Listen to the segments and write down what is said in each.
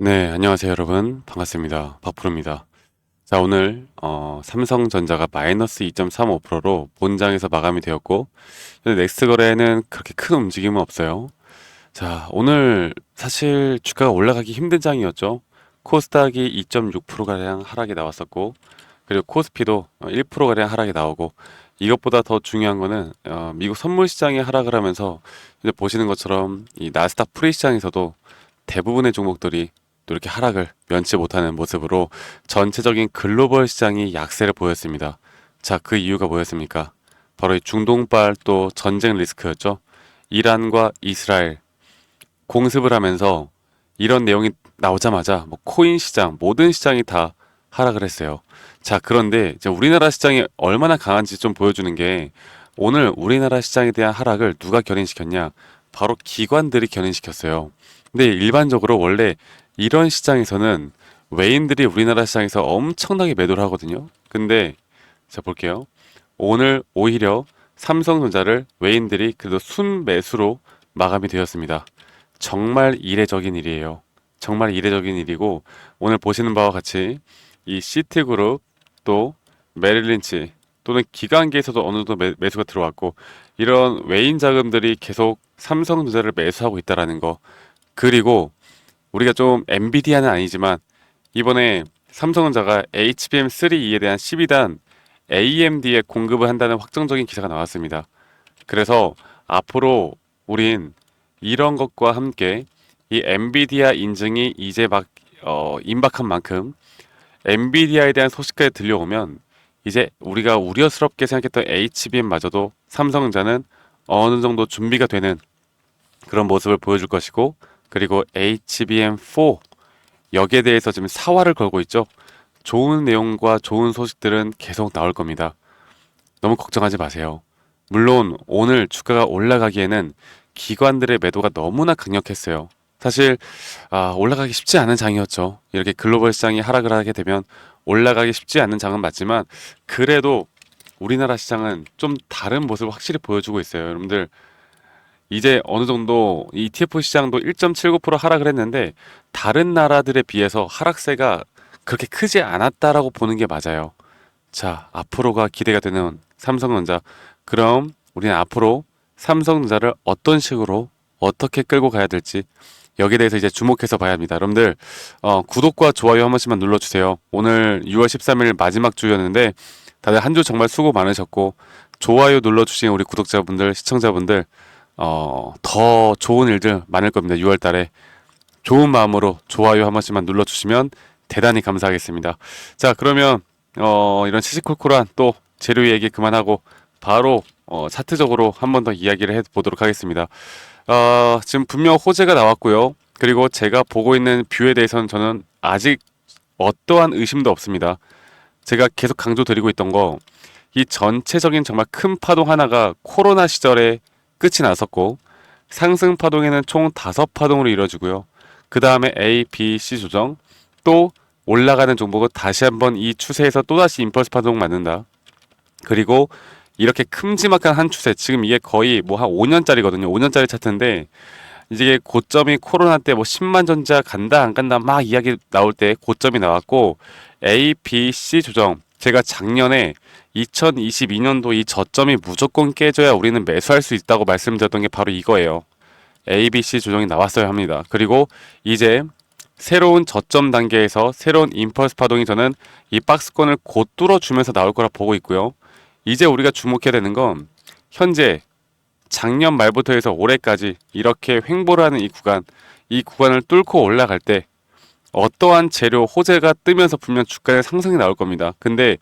네, 안녕하세요, 여러분. 반갑습니다. 박프로입니다. 자, 오늘 어, 삼성전자가 마이너스 2.35%로 본장에서 마감이 되었고, 넥스트 거래에는 그렇게 큰 움직임은 없어요. 자, 오늘 사실 주가가 올라가기 힘든 장이었죠. 코스닥이 2.6%가량 하락이 나왔었고, 그리고 코스피도 1%가량 하락이 나오고, 이것보다 더 중요한 거는 어, 미국 선물 시장이 하락을 하면서 이제 보시는 것처럼 이 나스닥 프리 시장에서도 대부분의 종목들이 또 이렇게 하락을 면치 못하는 모습으로 전체적인 글로벌 시장이 약세를 보였습니다. 자, 그 이유가 뭐였습니까? 바로 이 중동발 또 전쟁 리스크였죠. 이란과 이스라엘 공습을 하면서 이런 내용이 나오자마자 뭐 코인 시장 모든 시장이 다 하락을 했어요. 자, 그런데 이제 우리나라 시장이 얼마나 강한지 좀 보여주는 게 오늘 우리나라 시장에 대한 하락을 누가 견인시켰냐? 바로 기관들이 견인시켰어요. 근데 일반적으로 원래 이런 시장에서는 외인들이 우리나라 시장에서 엄청나게 매도를 하거든요. 근데 자 볼게요. 오늘 오히려 삼성전자를 외인들이 그래도 순매수로 마감이 되었습니다. 정말 이례적인 일이에요. 정말 이례적인 일이고 오늘 보시는 바와 같이 이 시티그룹 또 메릴린치 또는 기관계에서도 어느 정도 매, 매수가 들어왔고 이런 외인 자금들이 계속 삼성전자를 매수하고 있다라는 거 그리고 우리가 좀 엔비디아는 아니지만 이번에 삼성전자가 HBM3E에 대한 12단 AMD에 공급을 한다는 확정적인 기사가 나왔습니다. 그래서 앞으로 우린 이런 것과 함께 이 엔비디아 인증이 이제 막 어, 임박한 만큼 엔비디아에 대한 소식까지 들려오면 이제 우리가 우려스럽게 생각했던 HBM마저도 삼성전자는 어느 정도 준비가 되는 그런 모습을 보여줄 것이고 그리고 HBM4 여기에 대해서 지금 사활을 걸고 있죠. 좋은 내용과 좋은 소식들은 계속 나올 겁니다. 너무 걱정하지 마세요. 물론 오늘 주가가 올라가기에는 기관들의 매도가 너무나 강력했어요. 사실 아, 올라가기 쉽지 않은 장이었죠. 이렇게 글로벌 시장이 하락을 하게 되면 올라가기 쉽지 않은 장은 맞지만 그래도 우리나라 시장은 좀 다른 모습을 확실히 보여주고 있어요. 여러분들 이제 어느 정도 ETF 시장도 1.79% 하락을 했는데 다른 나라들에 비해서 하락세가 그렇게 크지 않았다라고 보는 게 맞아요. 자, 앞으로가 기대가 되는 삼성전자. 그럼 우리는 앞으로 삼성전자를 어떤 식으로 어떻게 끌고 가야 될지 여기에 대해서 이제 주목해서 봐야 합니다. 여러분들 어, 구독과 좋아요 한 번씩만 눌러주세요. 오늘 6월 13일 마지막 주였는데 다들 한 주 정말 수고 많으셨고 좋아요 눌러주신 우리 구독자분들 시청자분들 어, 더 좋은 일들 많을 겁니다. 6월 달에. 좋은 마음으로 좋아요 한 번씩만 눌러주시면 대단히 감사하겠습니다. 자, 그러면, 어, 이런 시시콜콜한 또 재료 얘기 그만하고 바로, 어, 차트적으로 한 번 더 이야기를 해 보도록 하겠습니다. 어, 지금 분명 호재가 나왔고요. 그리고 제가 보고 있는 뷰에 대해서는 저는 아직 어떠한 의심도 없습니다. 제가 계속 강조드리고 있던 거, 이 전체적인 정말 큰 파동 하나가 코로나 시절에 끝이 났었고 상승 파동에는 총 다섯 파동으로 이루어지고요. 그 다음에 A, B, C 조정 또 올라가는 종목은 다시 한번 이 추세에서 또다시 임펄스 파동 맞는다. 그리고 이렇게 큼지막한 한 추세 지금 이게 거의 뭐 한 5년짜리거든요. 5년짜리 차트인데 이제 고점이 코로나 때 뭐 10만 전자 간다 안 간다 막 이야기 나올 때 고점이 나왔고 A, B, C 조정 제가 작년에 2022년도 이 저점이 무조건 깨져야 우리는 매수할 수 있다고 말씀드렸던 게 바로 이거예요. ABC 조정이 나왔어야 합니다. 그리고 이제 새로운 저점 단계에서 새로운 임펄스 파동이 저는 이 박스권을 곧 뚫어주면서 나올 거라 보고 있고요. 이제 우리가 주목해야 되는 건 현재 작년 말부터 해서 올해까지 이렇게 횡보를 하는 이 구간, 이 구간을 뚫고 올라갈 때 어떠한 재료 호재가 뜨면서 분명 주가의 상승이 나올 겁니다. 근데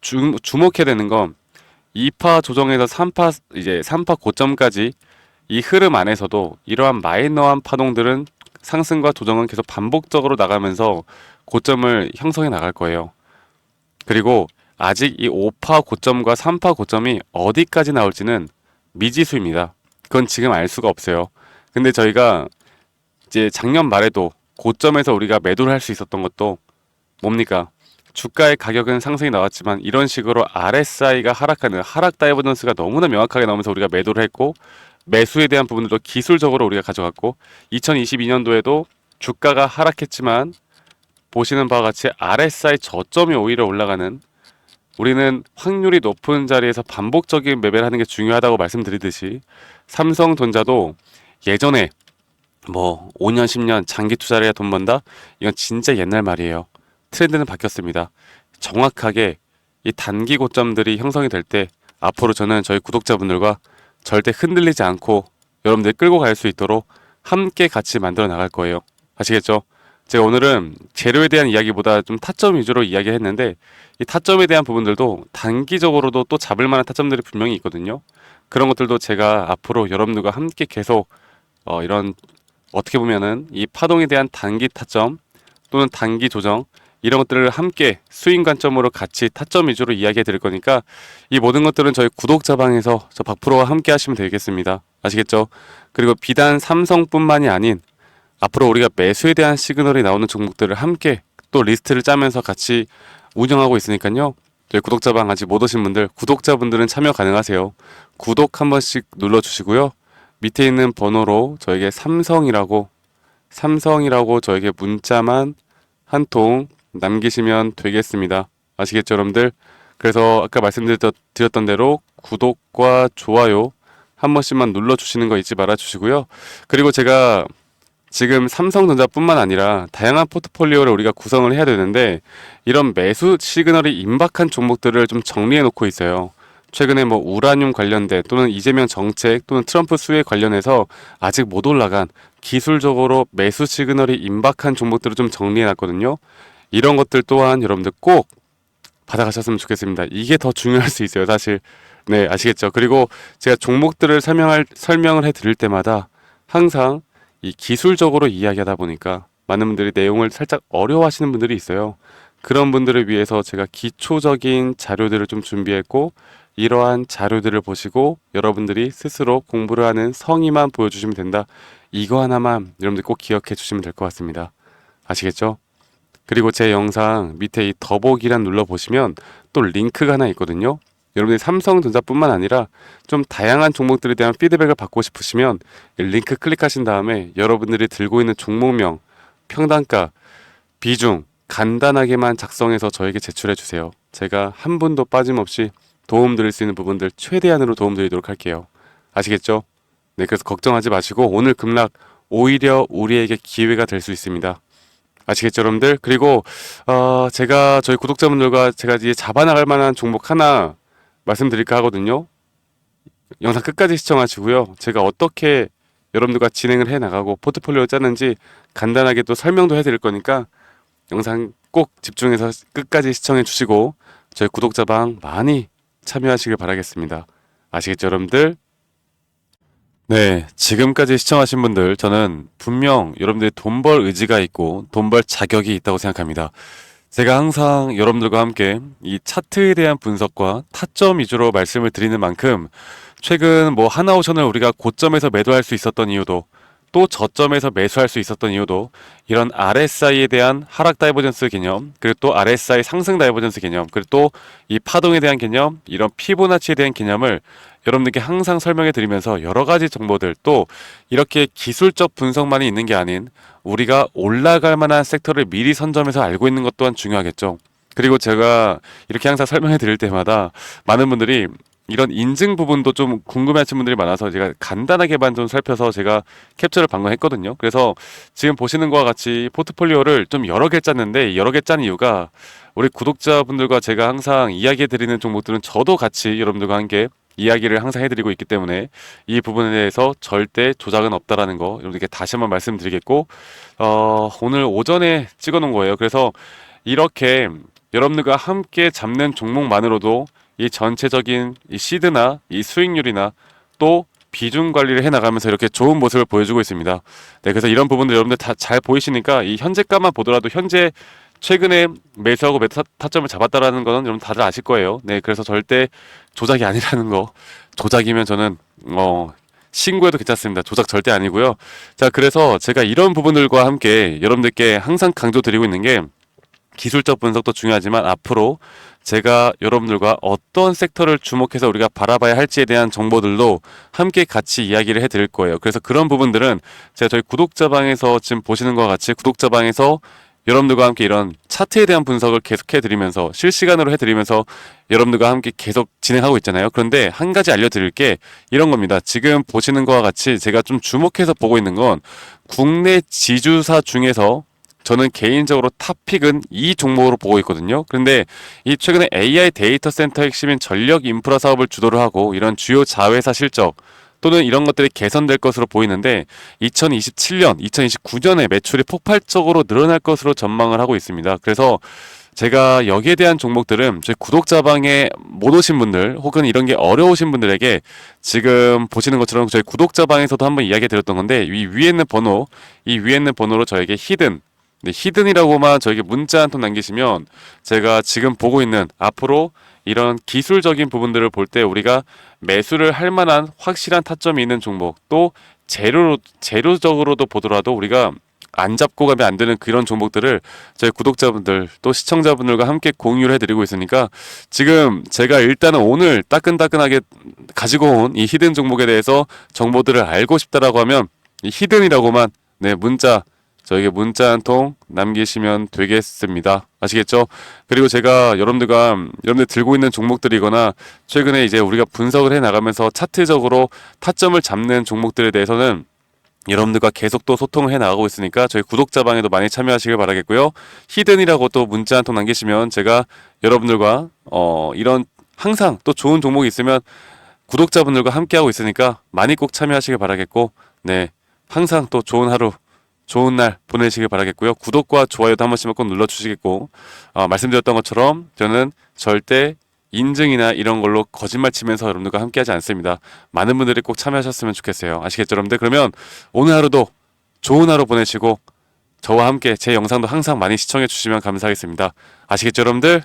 주, 주목해야 되는 건 2파 조정에서 3파 이제 3파 고점까지 이 흐름 안에서도 이러한 마이너한 파동들은 상승과 조정은 계속 반복적으로 나가면서 고점을 형성해 나갈 거예요. 그리고 아직 이 5파 고점과 3파 고점이 어디까지 나올지는 미지수입니다. 그건 지금 알 수가 없어요. 근데 저희가 이제 작년 말에도 고점에서 우리가 매도를 할 수 있었던 것도 뭡니까? 주가의 가격은 상승이 나왔지만 이런 식으로 RSI가 하락하는 하락 다이버전스가 너무나 명확하게 나오면서 우리가 매도를 했고 매수에 대한 부분들도 기술적으로 우리가 가져갔고 2022년도에도 주가가 하락했지만 보시는 바와 같이 RSI 저점이 오히려 올라가는 우리는 확률이 높은 자리에서 반복적인 매매를 하는 게 중요하다고 말씀드리듯이 삼성전자도 예전에 뭐 5년, 10년 장기 투자를 해야 돈 번다? 이건 진짜 옛날 말이에요. 트렌드는 바뀌었습니다. 정확하게 이 단기 고점들이 형성이 될 때 앞으로 저는 저희 구독자분들과 절대 흔들리지 않고 여러분들 끌고 갈 수 있도록 함께 같이 만들어 나갈 거예요. 아시겠죠? 제가 오늘은 재료에 대한 이야기보다 좀 타점 위주로 이야기했는데 이 타점에 대한 부분들도 단기적으로도 또 잡을 만한 타점들이 분명히 있거든요. 그런 것들도 제가 앞으로 여러분들과 함께 계속 어, 이런 어떻게 보면은 이 파동에 대한 단기 타점 또는 단기 조정 이런 것들을 함께 스윙 관점으로 같이 타점 위주로 이야기해 드릴 거니까 이 모든 것들은 저희 구독자 방에서 저 박프로와 함께 하시면 되겠습니다. 아시겠죠? 그리고 비단 삼성뿐만이 아닌 앞으로 우리가 매수에 대한 시그널이 나오는 종목들을 함께 또 리스트를 짜면서 같이 운영하고 있으니까요. 저희 구독자 방 아직 못 오신 분들 구독자분들은 참여 가능하세요. 구독 한 번씩 눌러 주시고요. 밑에 있는 번호로 저에게 삼성이라고 삼성이라고 저에게 문자만 한 통 남기시면 되겠습니다. 아시겠죠, 여러분들? 그래서 아까 말씀드렸던 드렸던 대로 구독과 좋아요 한 번씩만 눌러 주시는 거 잊지 말아 주시고요. 그리고 제가 지금 삼성전자뿐만 아니라 다양한 포트폴리오를 우리가 구성을 해야 되는데 이런 매수 시그널이 임박한 종목들을 좀 정리해 놓고 있어요. 최근에 뭐 우라늄 관련된 또는 이재명 정책 또는 트럼프 수혜 관련해서 아직 못 올라간 기술적으로 매수 시그널이 임박한 종목들을 좀 정리해 놨거든요. 이런 것들 또한 여러분들 꼭 받아가셨으면 좋겠습니다. 이게 더 중요할 수 있어요, 사실. 네, 아시겠죠? 그리고 제가 종목들을 설명할 설명을 해 드릴 때마다 항상 이 기술적으로 이야기하다 보니까 많은 분들이 내용을 살짝 어려워하시는 분들이 있어요. 그런 분들을 위해서 제가 기초적인 자료들을 좀 준비했고 이러한 자료들을 보시고 여러분들이 스스로 공부를 하는 성의만 보여주시면 된다. 이거 하나만 여러분들 꼭 기억해 주시면 될 것 같습니다. 아시겠죠? 그리고 제 영상 밑에 이 더보기란 눌러 보시면 또 링크가 하나 있거든요. 여러분들이 삼성전자뿐만 아니라 좀 다양한 종목들에 대한 피드백을 받고 싶으시면 이 링크 클릭하신 다음에 여러분들이 들고 있는 종목명, 평단가, 비중 간단하게만 작성해서 저에게 제출해 주세요. 제가 한 분도 빠짐없이 도움 드릴 수 있는 부분들 최대한으로 도움 드리도록 할게요. 아시겠죠? 네, 그래서 걱정하지 마시고 오늘 급락 오히려 우리에게 기회가 될 수 있습니다. 아시겠죠, 여러분들? 그리고 어, 제가 저희 구독자분들과 제가 이제 잡아나갈 만한 종목 하나 말씀드릴까 하거든요. 영상 끝까지 시청하시고요. 제가 어떻게 여러분들과 진행을 해 나가고 포트폴리오 짜는지 간단하게 또 설명도 해 드릴 거니까 영상 꼭 집중해서 끝까지 시청해 주시고 저희 구독자 방 많이 참여하시길 바라겠습니다. 아시겠죠, 여러분들? 네, 지금까지 시청하신 분들 저는 분명 여러분들이 돈 벌 의지가 있고 돈 벌 자격이 있다고 생각합니다. 제가 항상 여러분들과 함께 이 차트에 대한 분석과 타점 위주로 말씀을 드리는 만큼 최근 뭐 하나오션을 우리가 고점에서 매도할 수 있었던 이유도 또 저점에서 매수할 수 있었던 이유도 이런 RSI에 대한 하락 다이버전스 개념, 그리고 또 RSI 상승 다이버전스 개념, 그리고 또 이 파동에 대한 개념, 이런 피보나치에 대한 개념을 여러분들께 항상 설명해 드리면서 여러 가지 정보들 또 이렇게 기술적 분석만이 있는 게 아닌 우리가 올라갈 만한 섹터를 미리 선점해서 알고 있는 것 또한 중요하겠죠. 그리고 제가 이렇게 항상 설명해 드릴 때마다 많은 분들이 이런 인증 부분도 좀 궁금해하시는 분들이 많아서 제가 간단하게만 좀 살펴서 제가 캡처를 방금 했거든요. 그래서 지금 보시는 것과 같이 포트폴리오를 좀 여러 개 짰는데 여러 개 짠 이유가 우리 구독자분들과 제가 항상 이야기해 드리는 종목들은 저도 같이 여러분들과 함께 이야기를 항상 해드리고 있기 때문에 이 부분에 대해서 절대 조작은 없다라는 거 여러분들께 다시 한번 말씀드리겠고 어, 오늘 오전에 찍어놓은 거예요. 그래서 이렇게 여러분들과 함께 잡는 종목만으로도 이 전체적인 이 시드나 이 수익률이나 또 비중 관리를 해 나가면서 이렇게 좋은 모습을 보여주고 있습니다. 네, 그래서 이런 부분들 여러분들 다 잘 보이시니까 이 현재가만 보더라도 현재 최근에 매수하고 매수 타점을 잡았다라는 거는 여러분 다들 아실 거예요. 네, 그래서 절대 조작이 아니라는 거. 조작이면 저는 어 신고해도 괜찮습니다. 조작 절대 아니고요. 자, 그래서 제가 이런 부분들과 함께 여러분들께 항상 강조드리고 있는 게 기술적 분석도 중요하지만 앞으로 제가 여러분들과 어떤 섹터를 주목해서 우리가 바라봐야 할지에 대한 정보들도 함께 같이 이야기를 해드릴 거예요. 그래서 그런 부분들은 제가 저희 구독자방에서 지금 보시는 것과 같이 구독자방에서 여러분들과 함께 이런 차트에 대한 분석을 계속 해드리면서 실시간으로 해드리면서 여러분들과 함께 계속 진행하고 있잖아요. 그런데 한 가지 알려드릴 게 이런 겁니다. 지금 보시는 것과 같이 제가 좀 주목해서 보고 있는 건 국내 지주사 중에서 저는 개인적으로 탑픽은 이 종목으로 보고 있거든요. 그런데 이 최근에 AI 데이터 센터 핵심인 전력 인프라 사업을 주도를 하고 이런 주요 자회사 실적 또는 이런 것들이 개선될 것으로 보이는데 2027년, 2029년에 매출이 폭발적으로 늘어날 것으로 전망을 하고 있습니다. 그래서 제가 여기에 대한 종목들은 저희 구독자방에 못 오신 분들 혹은 이런 게 어려우신 분들에게 지금 보시는 것처럼 저희 구독자방에서도 한번 이야기 드렸던 건데 이 위에 있는 번호, 이 위에 있는 번호로 저에게 히든 네, 히든이라고만 저에게 문자 한 통 남기시면 제가 지금 보고 있는 앞으로 이런 기술적인 부분들을 볼 때 우리가 매수를 할 만한 확실한 타점이 있는 종목 또 재료 재료적으로도 보더라도 우리가 안 잡고 가면 안 되는 그런 종목들을 저희 구독자분들 또 시청자분들과 함께 공유를 해드리고 있으니까 지금 제가 일단은 오늘 따끈따끈하게 가지고 온 이 히든 종목에 대해서 정보들을 알고 싶다라고 하면 이 히든이라고만 네 문자 저에게 문자 한 통 남기시면 되겠습니다. 아시겠죠? 그리고 제가 여러분들과 여러분들 들고 있는 종목들이거나 최근에 이제 우리가 분석을 해 나가면서 차트적으로 타점을 잡는 종목들에 대해서는 여러분들과 계속 또 소통을 해 나가고 있으니까 저희 구독자 방에도 많이 참여하시길 바라겠고요. 히든이라고 또 문자 한 통 남기시면 제가 여러분들과 어 이런 항상 또 좋은 종목이 있으면 구독자분들과 함께하고 있으니까 많이 꼭 참여하시길 바라겠고 네 항상 또 좋은 하루 좋은 날 보내시길 바라겠고요. 구독과 좋아요도 한 번씩만 꼭 눌러주시겠고 어, 말씀드렸던 것처럼 저는 절대 인증이나 이런 걸로 거짓말 치면서 여러분들과 함께하지 않습니다. 많은 분들이 꼭 참여하셨으면 좋겠어요. 아시겠죠, 여러분들? 그러면 오늘 하루도 좋은 하루 보내시고 저와 함께 제 영상도 항상 많이 시청해 주시면 감사하겠습니다. 아시겠죠, 여러분들?